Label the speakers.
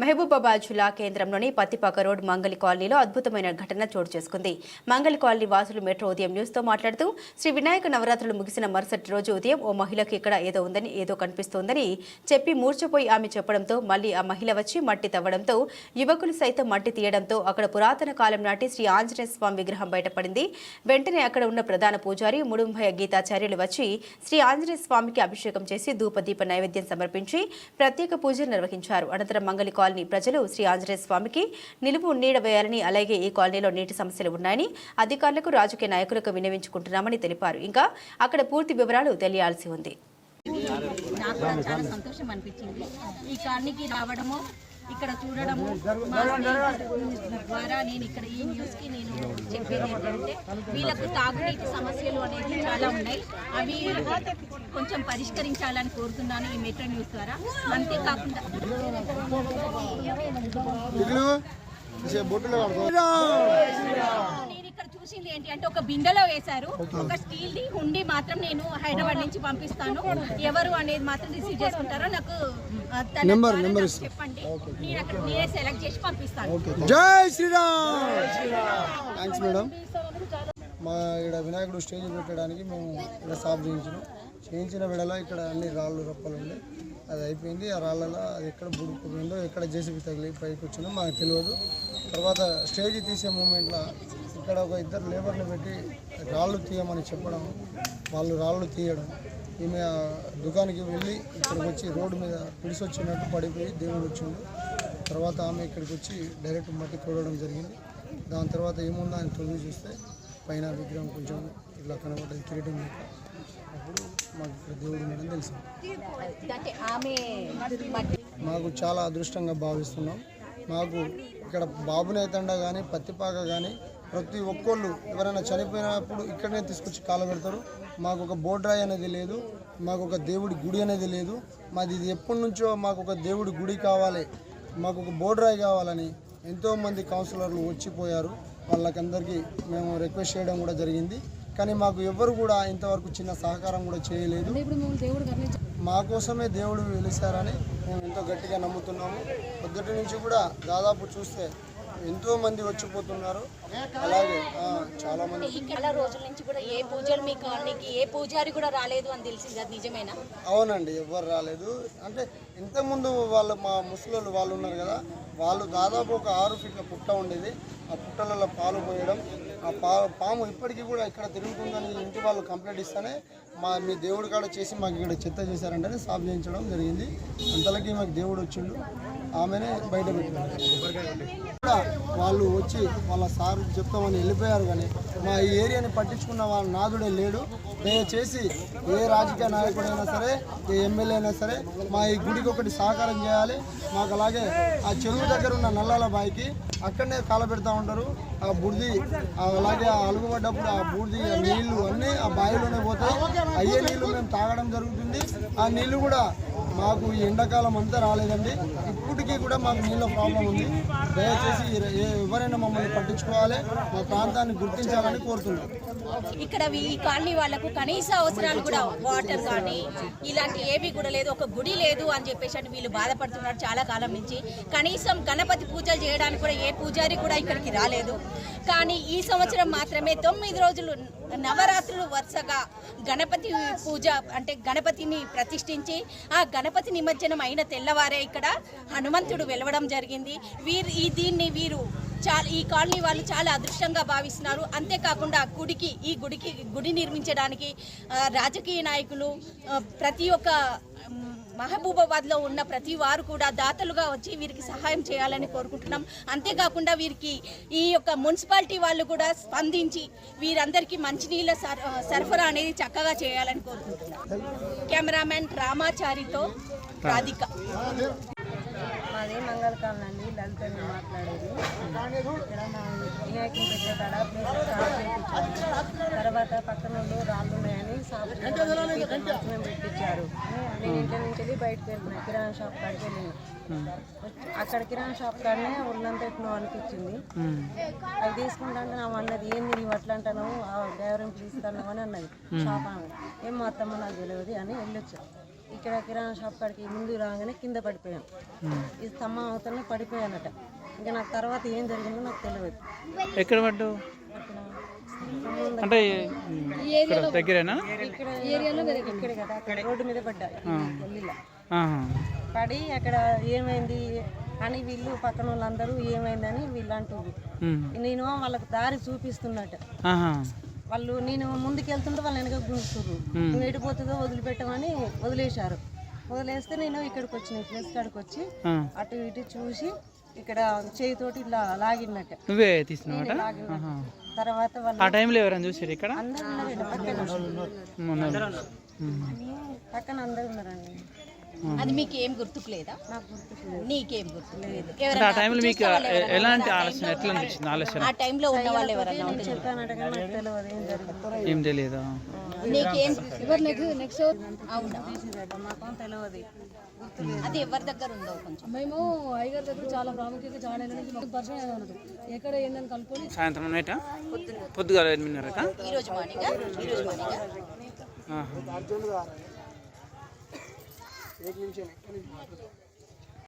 Speaker 1: మహబూబాబాద్ జిల్లా కేంద్రంలోని పత్తిపాక రోడ్ మంగళి కాలనీలో అద్భుతమైన ఘటన చోటు చేసుకుంది. మంగళి కాలనీ వాసులు మెట్రో ఉదయం న్యూస్తో మాట్లాడుతూ శ్రీ వినాయక నవరాత్రులు ముగిసిన మరుసటి రోజు ఉదయం ఓ మహిళకు ఇక్కడ ఏదో ఉందని ఏదో కనిపిస్తోందని చెప్పి మూర్చపోయి ఆమె చెప్పడంతో మళ్ళీ ఆ మహిళ వచ్చి మట్టి తవ్వడంతో యువకులు సైతం మట్టి తీయడంతో అక్కడ పురాతన కాలం నాటి శ్రీ ఆంజనేయ స్వామి విగ్రహం బయటపడింది. వెంటనే అక్కడ ఉన్న ప్రధాన పూజారి ముడుంభయ గీతాచార్యులు వచ్చి శ్రీ ఆంజనేయ స్వామికి అభిషేకం చేసి ధూపదీప నైవేద్యం సమర్పించి ప్రత్యేక పూజలు నిర్వహించారు. అనంతరం మంగళి కాలనీ ప్రజలు శ్రీ ఆంజనేయ స్వామికి నిలుపు నీడ వేయాలని అలాగే ఈ కాలనీలో నీటి సమస్యలు ఉన్నాయని అధికారులకు రాజకీయ నాయకులకు వినియోగించుకుంటున్నామని తెలిపారు. ఇంకా అక్కడ పూర్తి వివరాలు తెలియాల్సి ఉంది.
Speaker 2: నాకు కూడా చాలా సంతోషం అనిపించింది. ఈ కాలనీకి రావడము ఇక్కడ చూడడము ద్వారా నేను ఇక్కడ ఈ న్యూస్కి నేను చెప్పేది ఏంటంటే వీళ్ళకు తాగునీటి సమస్యలు అనేది చాలా ఉన్నాయి. అవి కొంచెం పరిష్కరించాలని కోరుతున్నాను ఈ మెట్రో న్యూస్ ద్వారా. అంతేకాకుండా
Speaker 3: ఇట్లు బొట్టులో
Speaker 2: చూసింది ఏంటి అంటే ఒక బిందెలో వేశారు. ఒక స్టీల్ ది హుండీ మాత్రం నేను హైదరాబాద్ నుంచి పంపిస్తాను. ఎవరు అనేది మాత్రం రిసీవ్ చేసుకుంటారో నాకు. చెప్పండి. నేను అక్కడ నేనే సెలెక్ట్ చేసి పంపిస్తాను.
Speaker 3: జై శ్రీరామ్! మేడం మా ఇక్కడ వినాయకుడు స్టేజ్ పెట్టడానికి మేము ఇక్కడ సాఫ్ చేయించినాం. చేయించిన వెడల ఇక్కడ అన్ని రాళ్ళు రప్పలు ఉండే అది అయిపోయింది. ఆ రాళ్ళలో అది ఎక్కడ బుడుకుపోయిందో ఎక్కడ జేసీబీ తగిలి పైకి వచ్చిందో మాకు తెలియదు. తర్వాత స్టేజ్ తీసే మూమెంట్లో ఇక్కడ ఒక ఇద్దరు లేబర్ని పెట్టి రాళ్ళు తీయమని చెప్పడం వాళ్ళు రాళ్ళు తీయడం ఈమె దుకాణానికి వెళ్ళి ఇక్కడికి వచ్చి రోడ్డు మీద పిడిసి వచ్చినట్టు పడిపోయి దేవుడు వచ్చిండు. తర్వాత ఆమె ఇక్కడికి వచ్చి డైరెక్ట్ మట్టి తోడడం జరిగింది. దాని తర్వాత ఏముందో ఆయన తొలిగి చూస్తే పైన విగ్రహం కొంచెం ఇట్లా కనబడ్డది కిరీటం అప్పుడు మాకు ఇక్కడ దేవుడు ఉన్నాడని తెలిసింది మాకు చాలా అదృష్టంగా భావిస్తున్నాం. మాకు ఇక్కడ బాబునేతండ కానీ పత్తిపాక కానీ ప్రతి ఒక్కళ్ళు ఎవరైనా చనిపోయినప్పుడు ఇక్కడనే తీసుకొచ్చి కాలబెడతారు మాకు ఒక బోడ్రాయి అనేది లేదు మాకు ఒక దేవుడి గుడి అనేది లేదు. మాది ఇది ఎప్పటి నుంచో మాకు ఒక దేవుడి గుడి కావాలి మాకు ఒక బోడ్రాయి కావాలని ఎంతోమంది కౌన్సిలర్లు వచ్చిపోయారు. వాళ్ళకందరికీ మేము రిక్వెస్ట్ చేయడం కూడా జరిగింది. కానీ మాకు ఎవ్వరు కూడా ఇంతవరకు చిన్న సహకారం కూడా చేయలేదు. మా కోసమే దేవుడు వెలిసారని మేము ఎంతో గట్టిగా నమ్ముతున్నాము. పొద్దుటి నుంచి కూడా దాదాపు చూస్తే ఎంతో మంది వచ్చిపోతున్నారు. అలాగే చాలా మంది.
Speaker 2: చాలా రోజుల నుంచి కూడా ఏ పూజలు మీ కాలనీకి ఏ పూజారి కూడా రాలేదు అని తెలిసింది అది నిజమేనా?
Speaker 3: అవునండి ఎవ్వరు రాలేదు. అంటే ఇంతకుముందు వాళ్ళు మా ముసలోళ్ళు వాళ్ళు ఉన్నారు కదా వాళ్ళు దాదాపు ఒక ఆరు ఫీట్ల పుట్ట ఉండేది. ఆ పుట్టలలో పాలు పోయడం ఆ పా పాము ఇప్పటికీ కూడా ఇక్కడ తిరుగుతుందని ఇంటి వాళ్ళు కంప్లైంట్ ఇస్తేనే మా మీ దేవుడి కాడ చేసి మాకు ఇక్కడ చెత్త చేశారంటే సాఫ్ చేయించడం జరిగింది. అంతలకి మాకు దేవుడు వచ్చిండు. ఆమెనే బయట పెట్టినారు కూడా వాళ్ళు వచ్చి వాళ్ళ సార్ చెప్తామని వెళ్ళిపోయారు కానీ మా ఈ ఏరియాని పట్టించుకున్న వాళ్ళ నాదుడే లేడు. దయచేసి ఏ రాజకీయ నాయకుడైనా సరే ఏ ఎమ్మెల్యే అయినా సరే మా ఈ గుడికి ఒకటి సహకారం చేయాలి. మాకు అలాగే ఆ చెరువు దగ్గర ఉన్న నల్లాల బాయికి అక్కడనే కాలబెడతా ఉంటారు. ఆ బుడిది అలాగే ఆ అలుగుపడ్డప్పుడు ఆ బూడిది ఆ నీళ్ళు అన్నీ ఆ బావిలోనే పోతాయి. అయ్యే నీళ్ళు మేము తాగడం జరుగుతుంది. ఆ నీళ్ళు కూడా మాకు ఈ ఎండాకాలం అంతా రాలేదండి. ఇప్పటికీ కూడా మాకు నీళ్ళ ప్రాబ్లం ఉంది. దయచేసి ఎవరైనా మమ్మల్ని పట్టించుకోవాలి. మా ప్రాంతాన్ని గుర్తించాలని కోరుతున్నాం.
Speaker 2: ఇక్కడ ఈ కాలనీ వాళ్ళకు కనీస అవసరాలు కూడా వాటర్ కానీ ఇలాంటి ఏవి కూడా లేదు. ఒక గుడి లేదు అని చెప్పేసి అని వీళ్ళు బాధపడుతున్నారు చాలా కాలం నుంచి. కనీసం గణపతి పూజలు చేయడానికి కూడా ఏ పూజారి కూడా ఇక్కడికి రాలేదు. కానీ ఈ సంవత్సరం మాత్రమే తొమ్మిది రోజులు నవరాత్రులు వరుసగా గణపతి పూజ అంటే గణపతిని ప్రతిష్ఠించి ఆ గణపతి నిమజ్జనం అయిన తెల్లవారే ఇక్కడ హనుమంతుడు వెలవడం జరిగింది. వీరు ఈ దీన్ని వీరు చాలా ఈ కాలనీ వాళ్ళు చాలా అదృష్టంగా భావిస్తున్నారు. అంతేకాకుండా గుడికి ఈ గుడికి గుడి నిర్మించడానికి రాజకీయ నాయకులు ప్రతి ఒక్క మహబూబాబాద్లో ఉన్న ప్రతి వారు కూడా దాతలుగా వచ్చి వీరికి సహాయం చేయాలని కోరుకుంటున్నాం. అంతేకాకుండా వీరికి ఈ యొక్క మున్సిపాలిటీ వాళ్ళు కూడా స్పందించి వీరందరికీ మంచినీళ్ళ సరఫరా అనేది చక్కగా చేయాలని కోరుకుంటున్నాం. కెమెరామెన్ రామాచారితో రాధిక.
Speaker 4: మంగళకాలం అండి లలితని మాట్లాడేది. ఇక్కడ మా వినాయకుని పెట్టే కాడ చేయించాము తర్వాత పక్కన వాళ్ళు రాళ్ళు ఉన్నాయని చేయడానికి మంచం పెట్టించారు. నేను ఇంటి నుంచి వెళ్ళి బయటకు వెళ్ళిన కిరాణా షాప్ కాడికి వెళ్ళిన. అక్కడ కిరాణా షాప్ కాడనే ఉన్నంత ఎట్నో అనిపించింది. అవి తీసుకుంటా అంటే నా అన్నది ఏంది నీవు అట్లా అంటాను డ్రైవర్ తీసుకున్నావు అని అన్నది. షాప్ ఏం మా అత్తమ్మ నాకు తెలియదు అని వెళ్ళొచ్చాను ఇక్కడ కిరాణా షాప్ కాడికి ముందు రాగానే కింద పడిపోయాను ఈ స్తంభం అవతలనే పడిపోయానట. ఇంకా నాకు తర్వాత ఏం జరిగిందో నాకు తెలియదు
Speaker 5: ఎక్కడ అంటే ఉమ్, ఇక్కడ దగ్గరేనా
Speaker 4: కదా రోడ్డు మీద పడ్డా. పడి అక్కడ ఏమైంది అని వీళ్ళు పక్కన వాళ్ళందరూ ఏమైందని వీళ్ళు
Speaker 5: ఉమ్.
Speaker 4: నేను వాళ్ళకి దారి చూపిస్తున్నట్టు. వాళ్ళు నేను ముందుకు వెళ్తుంటే వాళ్ళు వెనక గుంటున్నారు నువ్వు ఎడిపోతుందో వదిలిపెట్టమని వదిలేశారు. వదిలేస్తే నేను ఇక్కడికి వచ్చిన ప్లేస్ కాడికి వచ్చి. అటు ఇటు చూసి ఇక్కడ చేయితోటి ఇలా లాగినట్టు
Speaker 5: నువ్వే తీసినావట?
Speaker 4: తర్వాత వాళ్ళు
Speaker 5: ఆ టైంలో ఎవరైనా చూసారు ఇక్కడ?
Speaker 4: అందరూ పక్కన. పక్కన అందరూ ఉన్నారండి.
Speaker 2: అది మీకు ఏం గుర్తుకు లేదా
Speaker 4: నాకు గుర్తుకు
Speaker 2: లేదు.
Speaker 5: ఆ టైంలో మీకు ఎలాంటి ఆలోచన ఎట్లా అనిపించింది ఆలోచన?
Speaker 2: ఆ టైంలో ఉన్న వాళ్ళు ఎవరైనా ఉంటే
Speaker 4: ఏం జరిగింది.
Speaker 5: ఏం తెలియదు
Speaker 2: నీకేం నెక్స్ట్ అవునా? అది ఎవరి దగ్గర ఉందో కొంచెం?
Speaker 6: మేము అయ్యగారి దగ్గర చాలా ప్రాముఖ్యత చాలా ఏళ్ళ నుంచి మాకు పరిచయం అయినా ఉన్నది ఎక్కడ ఏందని కనుక్కొని
Speaker 5: సాయంత్రం నైట్? పొద్దుగాల ఎనిమిదిన్నరక?
Speaker 2: ఈ రోజు మార్నింగ్? ఈ రోజు మార్నింగ్
Speaker 5: ఆహా.